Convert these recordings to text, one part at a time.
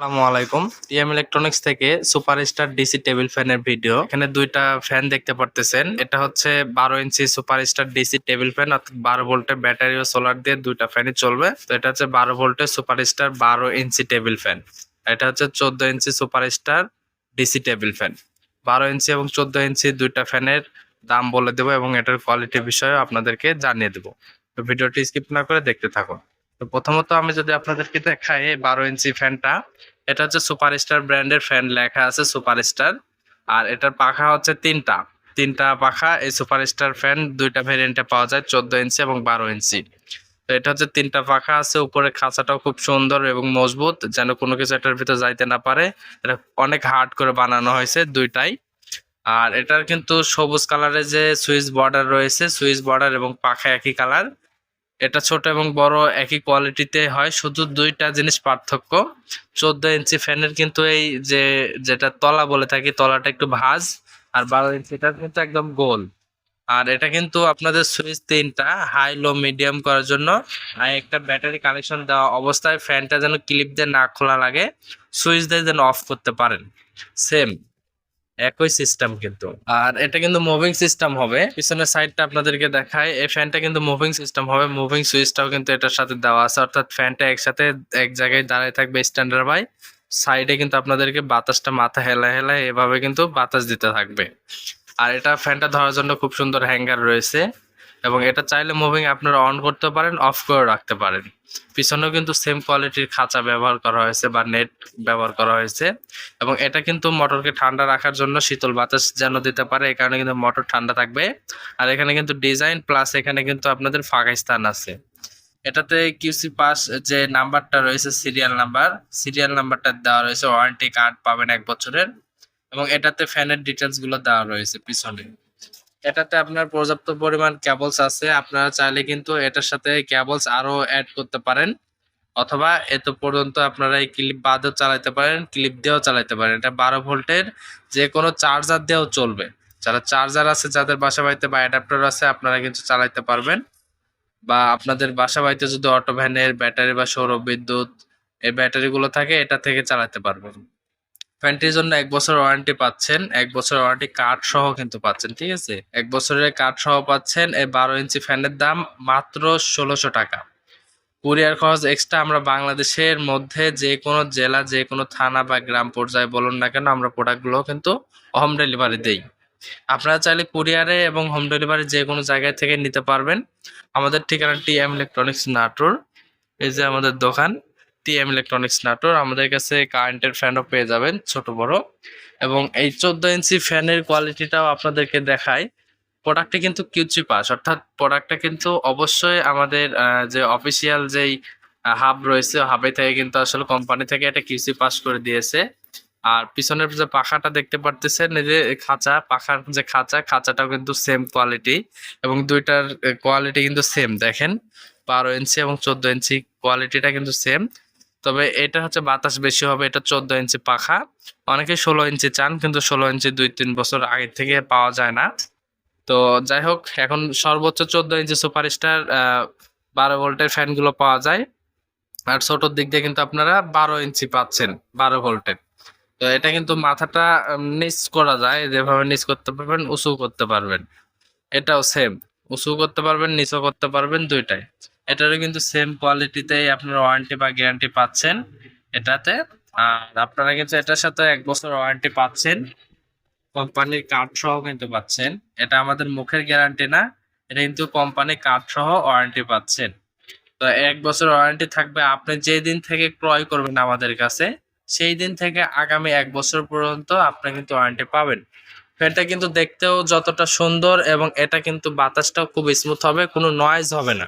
আসসালামু আলাইকুম। TM electronics থেকে সুপারস্টার ডিসি টেবিল ফ্যানের ভিডিও এখানে দুইটা ফ্যান দেখতে পারতেছেন। এটা হচ্ছে বারো ইঞ্চি সুপারস্টার ডিসি টেবিল ফ্যান অর্থাৎ বারো ভোল্টের ব্যাটারি ও সোলার দিয়ে দুইটা ফ্যানই চলবে। তো এটা হচ্ছে বারো ভোল্টের সুপারস্টার বারো ইঞ্চি টেবিল ফ্যান এটা হচ্ছে চোদ্দ ইঞ্চি সুপারস্টার ডিসি টেবিল ফ্যান বারো ইঞ্চি এবং চোদ্দ ইঞ্চি দুইটা ফ্যানের দাম বলে দেবো এবং এটার কোয়ালিটি বিষয়ে আপনাদেরকে জানিয়ে দেবো। তো ভিডিওটি স্কিপ না করে দেখতে থাকুন। তো প্রথমত আমি যদি আপনাদেরকে দেখাই এই বারো ইঞ্চি ফ্যানটা, এটা হচ্ছে সুপারস্টার ব্র্যান্ডের ফ্যান লেখা আছে সুপারস্টার, আর এটার পাখা হচ্ছে তিনটা। তিনটা পাখা, এই সুপারস্টার ফ্যান দুইটা ভেরিয়েন্টে পাওয়া যায়, চোদ্দ ইঞ্চি এবং বারো ইঞ্চি। তো এটা হচ্ছে তিনটা পাখা আছে, উপরে খাঁচাটাও খুব সুন্দর এবং মজবুত, যেন কোনো কিছু এটার ভিতর যাইতে না পারে। এটা অনেক হার্ড করে বানানো হয়েছে দুইটাই। আর এটার কিন্তু সবুজ কালারের যে সুইচ বর্ডার রয়েছে, সুইচ বর্ডার এবং পাখা একই কালার। এটা ছোট এবং বড় একই কোয়ালিটিতে হয়। শুধু দুইটা জিনিস পার্থক্য। চোদ্দ ইঞ্চি ফ্যানের কিন্তু এই যে, যেটা তলা বলে থাকি, তলাটা একটু ভাজ আর বারো ইঞ্চিটা কিন্তু একদম গোল। আর এটা কিন্তু আপনাদের সুইচ তিনটা হাই লো মিডিয়াম করার জন্য। আর একটা ব্যাটারি কানেকশন দেওয়া অবস্থায় ফ্যানটা যেন ক্লিপ দিয়ে না খোলা লাগে। সুইচ দিয়ে যেন অফ করতে পারেন। সেম একই সিস্টেম কিন্তু। আর এটা কিন্তু মুভিং সিস্টেম হবে। পিছনের সাইডটা আপনাদেরকে দেখায় এই ফ্যানটা কিন্তু মুভিং সিস্টেম হবে। মুভিং সুইচটাও কিন্তু এটার সাথে দেওয়া আছে। অর্থাৎ ফ্যানটা একসাথে এক জায়গায় দাঁড়ায় থাকবে স্ট্যান্ডার্ড বাই সাইডে কিন্তু আপনাদেরকে বাতাসটা মাথা হেলা হেলায় এভাবে কিন্তু বাতাস দিতে থাকবে। আর এটা ফ্যানটা ধরার জন্য খুব সুন্দর হ্যাঙ্গার রয়েছে। এবং এটা চাইলে মুভিং আপনারা অন করতে পারেন অফ করে রাখতে পারেন। পিছনেও কিন্তু সেম কোয়ালিটির খাঁচা ব্যবহার করা হয়েছে বা নেট ব্যবহার করা হয়েছে। এবং এটা কিন্তু মোটরকে ঠান্ডা রাখার জন্য শীতল বাতাস যেন দিতে পারে, এই কারণে কিন্তু মোটর ঠান্ডা থাকবে। আর এখানে কিন্তু ডিজাইন প্লাস এখানে কিন্তু আপনাদের ফাঁকা স্থান আছে। এটাতে কিউসি পাস যে নাম্বারটা রয়েছে সিরিয়াল নাম্বার সিরিয়াল নাম্বারটা দেওয়া রয়েছে ওয়ারেন্টি কার্ড পাবেন এক বছরের। এবং এটাতে ফ্যানের ডিটেলসগুলো দেওয়া রয়েছে পিছনে। এটাতে আপনার পর্যাপ্ত পরিমাণ ক্যাবলস আছে। আপনারা চাইলে কিন্তু এটার সাথে ক্যাবলস আরও অ্যাড করতে পারেন। অথবা এত পর্যন্ত আপনারা এই ক্লিপ বাদেও চালাতে পারেন ক্লিপ দিয়েও চালাতে পারেন। এটা বারো ভোল্টের যে কোনো চার্জার দিয়েও চলবে। যারা চার্জার আছে, যাদের বাসা বাড়িতে বা অ্যাডাপ্টার আছে, আপনারা কিন্তু চালাতে পারবেন। বা আপনাদের বাসা বাড়িতে যদি অটো ভ্যানের ব্যাটারি বা সৌর বিদ্যুৎ এই ব্যাটারিগুলো থাকে, এটা থেকে চালাতে পারবেন। ফ্যানটির জন্য এক বছর ওয়ারেন্টি পাচ্ছেন, এক বছর ওয়ারেন্টি কার্ড সহ কিন্তু পাচ্ছেন, ঠিক আছে? এক বছরের কার্ড সহ পাচ্ছেন এই বারো ইঞ্চি ফ্যানের দাম মাত্র ষোলোশো টাকা। কুরিয়ার খরচ এক্সট্রা আমরা বাংলাদেশের মধ্যে যে কোনো জেলা, যে কোনো থানা বা গ্রাম পর্যায়ে বলুন না কেন, আমরা প্রোডাক্টগুলো কিন্তু হোম ডেলিভারি দেই। আপনারা চাইলে কুরিয়ারে এবং হোম ডেলিভারি যে কোনো জায়গায় থেকে নিতে পারবেন। আমাদের ঠিকানা টি এম ইলেকট্রনিক্স নাটোর, এই যে আমাদের দোকান। টি এম ইলেকট্রনিক্স নাটোর আমাদের কাছে কারেন্টের ফ্যানও পেয়ে যাবেন, ছোট বড়। এবং এই চোদ্দ ইঞ্চি ফ্যানের কোয়ালিটিটাও আপনাদেরকে দেখায় প্রোডাক্টটি কিন্তু কিউচি পাস অর্থাৎ প্রোডাক্টটা কিন্তু অবশ্যই আমাদের যে অফিসিয়াল যেই হাব রয়েছে হাবে থেকে কিন্তু আসলে কোম্পানি থেকে এটা কিউসি পাস করে দিয়েছে। আর পিছনের যে পাখাটা দেখতে পারতেছেন, এই যে খাঁচা, পাখার যে খাঁচা, খাঁচাটাও কিন্তু সেম কোয়ালিটি এবং দুইটার কোয়ালিটি কিন্তু সেম দেখেন। বারো ইঞ্চি এবং চোদ্দ ইঞ্চি কোয়ালিটিটা কিন্তু সেম তবে এটা হচ্ছে বাতাস বেশি হবে, এটা চোদ্দ ইঞ্চি পাখা। অনেকে ষোলো ইঞ্চি চান, কিন্তু ষোলো ইঞ্চি দুই তিন বছর আগে থেকে পাওয়া যায় না। তো যাই হোক, এখন সর্বোচ্চ চোদ্দ ইঞ্চি সুপার সুপারস্টার বারো ভোল্টের ফ্যানগুলো পাওয়া যায়। আর ছোটোর দিক দিয়ে কিন্তু আপনারা বারো ইঞ্চি পাচ্ছেন, বারো ভোল্টের তো এটা কিন্তু মাথাটা নিচ করা যায়, যেভাবে নিচ করতে পারবেন, উঁচু করতে পারবেন। এটাও সেম উঁচু করতে পারবেন, নিচও করতে পারবেন, দুইটাই। এটারও কিন্তু সেম কোয়ালিটিতেই আপনারা ওয়ারেন্টি বা গ্যারান্টি পাচ্ছেন এটাতে। আর আপনারা কিন্তু এটার সাথে এক বছর ওয়ারেন্টি পাচ্ছেন। কোম্পানির কার্ড সহ কিন্তু পাচ্ছেন। এটা আমাদের মুখের গ্যারান্টি না, এটা কিন্তু কোম্পানি কার্ড সহ ওয়ারেন্টি পাচ্ছেন। তো এক বছর ওয়ারেন্টি থাকবে, আপনি যেই দিন থেকে ক্রয় করবেন আমাদের কাছে, সেই দিন থেকে আগামী এক বছর পর্যন্ত আপনি কিন্তু ওয়ারেন্টি পাবেন। ফ্যানটা কিন্তু দেখতেও যতটা সুন্দর এবং এটা কিন্তু বাতাসটাও খুব স্মুথ হবে, কোনো নয়েজ হবে না।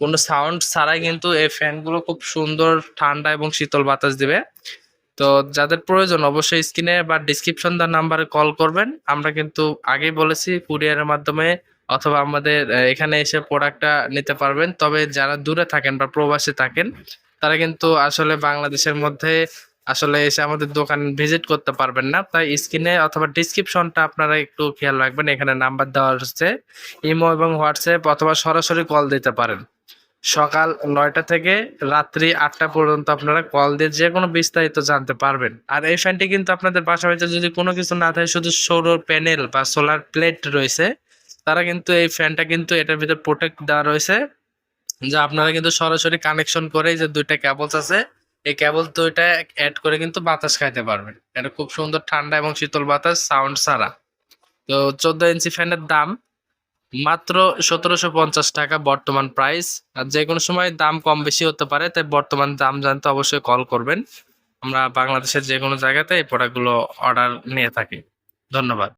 কোনো সাউন্ড ছাড়াই কিন্তু এই ফ্যানগুলো খুব সুন্দর ঠান্ডা এবং শীতল বাতাস দিবে। তো যাদের প্রয়োজন অবশ্যই স্ক্রিনে বা ডিসক্রিপশন দেওয়ার নাম্বারে কল করবেন। আমরা কিন্তু আগেই বলেছি কুরিয়ারের মাধ্যমে অথবা আমাদের এখানে এসে প্রোডাক্টটা নিতে পারবেন। তবে যারা দূরে থাকেন বা প্রবাসে থাকেন তারা কিন্তু আসলে বাংলাদেশের মধ্যে আসলে এসে আমাদের দোকান ভিজিট করতে পারবেন না। তাই স্ক্রিনে অথবা ডিসক্রিপশনটা আপনারা একটু খেয়াল রাখবেন। এখানে নাম্বার দেওয়া হচ্ছে ইমো এবং হোয়াটসঅ্যাপ অথবা সরাসরি কল দিতে পারেন। সকাল নয়টা থেকে রাত্রি আটটা পর্যন্ত আপনারা কল দিয়ে যে কোনো বিস্তারিত জানতে পারবেন। আর এই ফ্যানটি কিন্তু আপনাদের পাশাপাশি যদি কোনো কিছু না থাকে, শুধু সৌর প্যানেল বা সোলার প্লেট রয়েছে, তারা কিন্তু এই ফ্যানটা কিন্তু এটার ভিতরে প্রোটেক্ট দেওয়া রয়েছে। যা আপনারা কিন্তু সরাসরি কানেকশন করে যে দুইটা ক্যাবলস আছে, এই কেবল দুইটা অ্যাড করে কিন্তু বাতাস খাইতে পারবেন। এটা খুব সুন্দর ঠান্ডা এবং শীতল বাতাস সাউন্ড ছাড়া। তো চোদ্দ ইঞ্চি ফ্যানের দাম মাত্র সতেরোশো পঞ্চাশ টাকা বর্তমান প্রাইস আর যে কোনো সময় দাম কম বেশি হতে পারে, তাই বর্তমান দাম জানতে অবশ্যই কল করবেন। আমরা বাংলাদেশের যে কোনো জায়গাতে এই প্রোডাক্টগুলো অর্ডার নিয়ে থাকি। ধন্যবাদ।